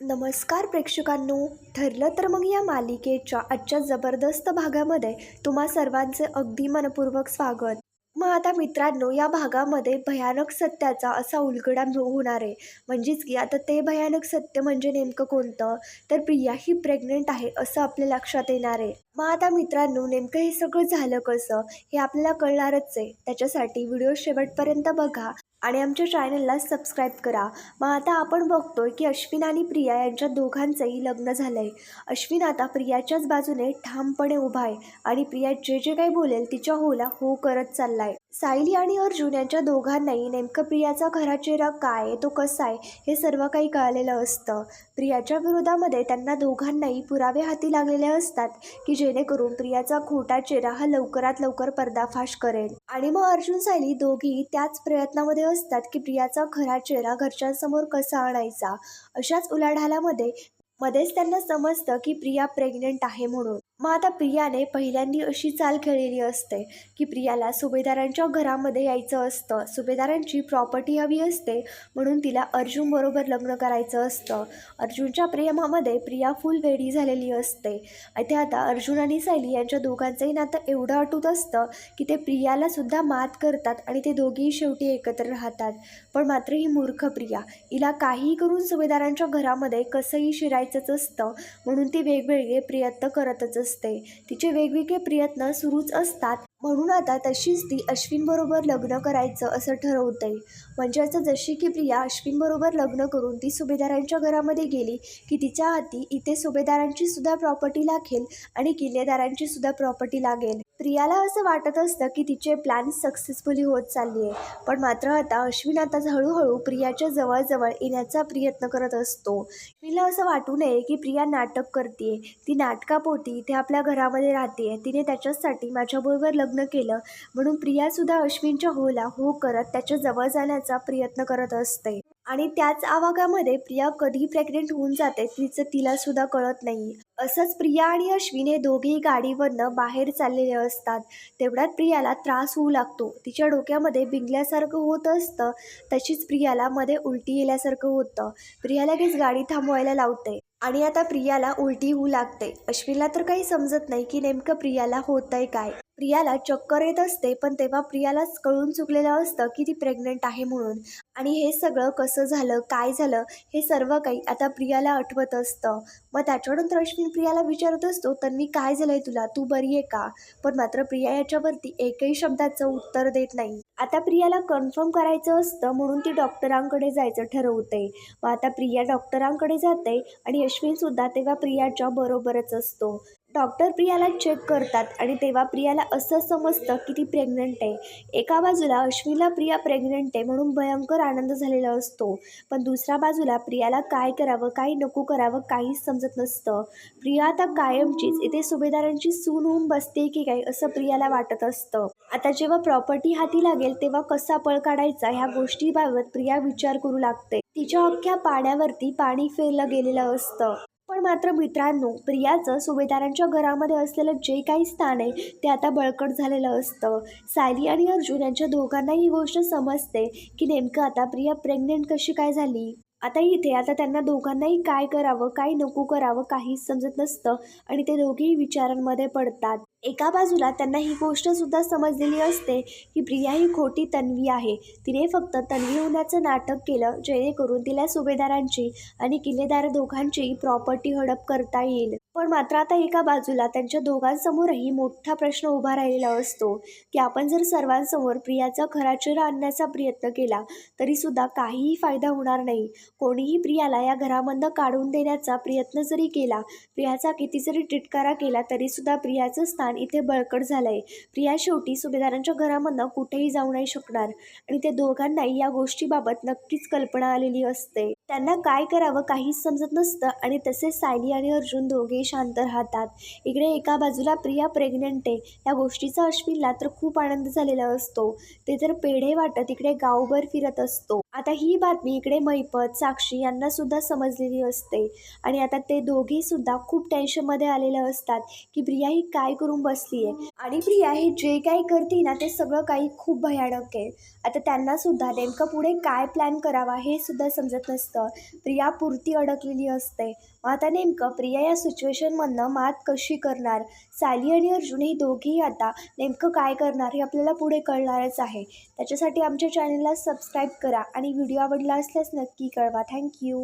नमस्कार प्रेक्षकांनो ठरलं तर मग या मालिकेच्या आजच्या जबरदस्त भागामध्ये तुम्हा सर्वांचे अगदी मनपूर्वक स्वागत. मग आता मित्रांनो या भागामध्ये भयानक सत्याचा असा उलगडा होणार आहे. म्हणजेच की आता ते भयानक सत्य म्हणजे नेमकं कोणतं? तर प्रिया ही प्रेग्नेंट आहे असं आपल्या लक्षात येणार आहे. मग आता मित्रांनो नेमकं हे सगळं झालं कसं? हे आपल्याला कळणारच आहे. त्याच्यासाठी व्हिडिओ शेवटपर्यंत बघा. आणि आमच्या चॅनलला सबस्क्राईब करा. मग आता आपण बघतोय की अश्विन आणि प्रिया यांच्या दोघांचंही लग्न झालं आहे अश्विन आता प्रियाच्याच बाजूने ठामपणे उभा आहे आणि प्रिया जे जे काही बोलेल तिच्या होला हो करत चाललाय. सायली आणि अर्जुन यांच्या दोघांनाही नेमकं प्रियाचा खरा चेहरा काय तो कसा आहे हे सर्व काही कळलेलं असतं. प्रियाच्या विरोधामध्ये त्यांना दोघांनाही पुरावे हाती लागलेले असतात की जेणेकरून प्रियाचा खोटा चेहरा हा लवकरात लवकर पर्दाफाश करेल. आणि मग अर्जुन सायली दोघी त्याच प्रयत्नामध्ये असतात की प्रियाचा खरा चेहरा घरच्यांसमोर कसा आणायचा. अशाच उलाढालामध्ये मध्येच त्यांना समजतं की प्रिया प्रेग्नेंट आहे म्हणून. मग आता प्रियाने पहिल्यांदी अशी चाल खेळलेली असते की प्रियाला सुभेदारांच्या घरामध्ये यायचं असतं. सुभेदारांची प्रॉपर्टी हवी असते म्हणून तिला अर्जुन बरोबर लग्न करायचं असतं. अर्जुनच्या प्रेमामध्ये प्रिया फुल वेडी झालेली असते. इथे आता अर्जुन आणि सायली यांच्या दोघांचंही नातं एवढं अटूत असतं की ते प्रियाला सुद्धा मात करतात आणि ते दोघेही शेवटी एकत्र राहतात. पण मात्र ही मूर्ख प्रिया हिला काहीही करून सुभेदारांच्या घरामध्ये कसंही शिरायचंच असतं म्हणून ती वेगवेगळे प्रयत्न करतच असते तिचे वेगवेगळे प्रयत्न सुरूच असतात. म्हणून आता तशीच ती अश्विनबरोबर लग्न करायचं असं ठरवते म्हणजे असं जशी की प्रिया अश्विनबरोबर लग्न करून ती सुभेदारांच्या घरामध्ये गेली की तिच्या हाती इथे सुभेदारांची सुद्धा प्रॉपर्टी लागेल आणि किल्लेदारांची सुद्धा प्रॉपर्टी लागेल. प्रियाला असं वाटत असतं की तिचे प्लॅन सक्सेसफुली होत चालली आहे पण मात्र आता अश्विन आता हळूहळू प्रियाच्या जवळजवळ येण्याचा प्रयत्न करत असतो. तिला असं वाटू नये की प्रिया नाटक करते ती नाटकापोटी इथे आपल्या घरामध्ये राहते तिने त्याच्यासाठी माझ्याबरोबर लग्न लग्न केलं. म्हणून प्रियासुद्धा अश्विनच्या होला हो करत त्याच्याजवळ जाण्याचा प्रयत्न करत असते. आणि त्याच आवागामध्ये प्रिया कधी प्रेग्नेंट होऊन जाते तिचं तिलासुद्धा कळत नाही. असंच प्रिया आणि अश्विन हे दोघेही गाडीवरनं बाहेर चाललेले असतात. तेवढ्यात प्रियाला त्रास होऊ लागतो. तिच्या डोक्यामध्ये बिंगल्यासारखं होत असतं तशीच प्रियाला मध्ये उलटी येल्यासारखं होतं. प्रिया लगेच गाडी थांबवायला लावते आणि आता प्रियाला उलटी होऊ लागते. अश्विनला तर काही समजत नाही की नेमकं प्रियाला होतंय काय. प्रियाला चक्कर येत असते पण तेव्हा प्रियालाच कळून चुकलेलं असतं की ती प्रेग्नंट आहे म्हणून. आणि हे सगळं कसं झालं काय झालं हे सर्व काही आता प्रियाला आठवत असतं. मग त्याच्यानंतर अश्विन प्रियाला विचारत असतो तन्वी काय झालंय तुला? तू बरी आहे का? पण मात्र प्रिया याच्यावरती एकही शब्दाचं उत्तर देत नाही. आता प्रियाला कन्फर्म करायचं असतं म्हणून ती डॉक्टरांकडे जायचं ठरवते. मग आता प्रिया डॉक्टरांकडे जाते आणि अश्विनसुद्धा तेव्हा प्रियाच्या बरोबरच असतो. डॉक्टर प्रियाला चेक करतात आणि तेव्हा प्रियाला असं समजतं की ती प्रेग्नंट आहे. एका बाजूला अश्विनला प्रिया प्रेग्नंट आहे म्हणून भयंकर आनंद झालेला असतो. पण दुसऱ्या बाजूला प्रियाला काय करावं काय नको करावं काहीच समजत नसतं. प्रिया आता कायमचीच इथे सुभेदारांची सून होऊन बसते की काय असं प्रियाला वाटत असतं. आता जेव्हा प्रॉपर्टी हाती लागेल तेव्हा कसा पळ काढायचा ह्या गोष्टीबाबत प्रिया विचार करू लागते. तिच्या अख्ख्या पाण्यावरती पाणी फेरलं गेलेलं असतं. पण मात्र मित्रांनो प्रियाचं सुभेदारांच्या घरामध्ये असलेलं जे काही स्थान आहे ते आता बळकट झालेलं असतं. सायली आणि अर्जुन यांच्या दोघांना ही गोष्ट समजते की नेमकं आता प्रिया प्रेग्नेंट कशी काय झाली. आता इथे आता त्यांना दोघांनाही काय करावं काय नको करावं काहीच समजत नसतं आणि ते दोघेही विचारांमध्ये पडतात. एका बाजूला त्यांना ही गोष्टसुद्धा समजलेली असते की प्रिया ही खोटी तन्वी आहे. तिने फक्त तन्वी होण्याचं नाटक केलं जेणेकरून तिला सुभेदारांची आणि किल्लेदार दोघांची प्रॉपर्टी हडप करता येईल. पण मात्र आता एका बाजूला त्यांच्या दोघांसमोरही मोठा प्रश्न उभा राहिलेला असतो की आपण जर सर्वांसमोर प्रियाचा खरा चेहरा आणण्याचा प्रयत्न केला तरीसुद्धा काहीही फायदा होणार नाही. कोणीही प्रियाला या घरामधनं काढून देण्याचा प्रयत्न जरी केला प्रियाचा किती जरी टिटकारा केला तरीसुद्धा प्रियाचं स्थान इथे बळकट झालं आहे प्रिया शेवटी सुभेदारांच्या घरामधनं कुठेही जाऊ नाही शकणार आणि ते दोघांनाही या गोष्टीबाबत नक्कीच कल्पना आलेली असते. त्यांना काय करावं काहीच समजत नसतं आणि तसेच सायली आणि अर्जुन दोघे शांत राहतात. इकडे एका बाजूला प्रिया प्रेग्नंट आहे. या गोष्टीचा अश्विनला तर खूप आनंद झालेला असतो. ते तर पेढे वाटत इकडे गावभर फिरत असतो. आता ही बातमी इकडे मैपत साक्षी यांना सुद्धा समजलेली असते. आणि आता ते दोघे सुद्धा खूप टेन्शनमध्ये आलेले असतात की प्रिया ही काय करून बसली आहे आणि प्रिया ही जे काही करते ना ते सगळं काही खूप भयानक आहे. आता त्यांना सुद्धा नेमकं पुढे काय प्लॅन करावा हे सुद्धा समजत नसतं. प्रिया पुरती अडकलेली असते. मग आता नेमकं प्रिया या सिच्युएशनमधनं मात कशी करणार? साली आणि अर्जुन ही दोघीही आता नेमकं काय करणार हे आपल्याला पुढे कळणारच आहे. त्याच्यासाठी आमच्या चॅनलला सबस्क्राईब करा आणि व्हिडिओ आवडला असल्यास नक्की कळवा. थँक्यू.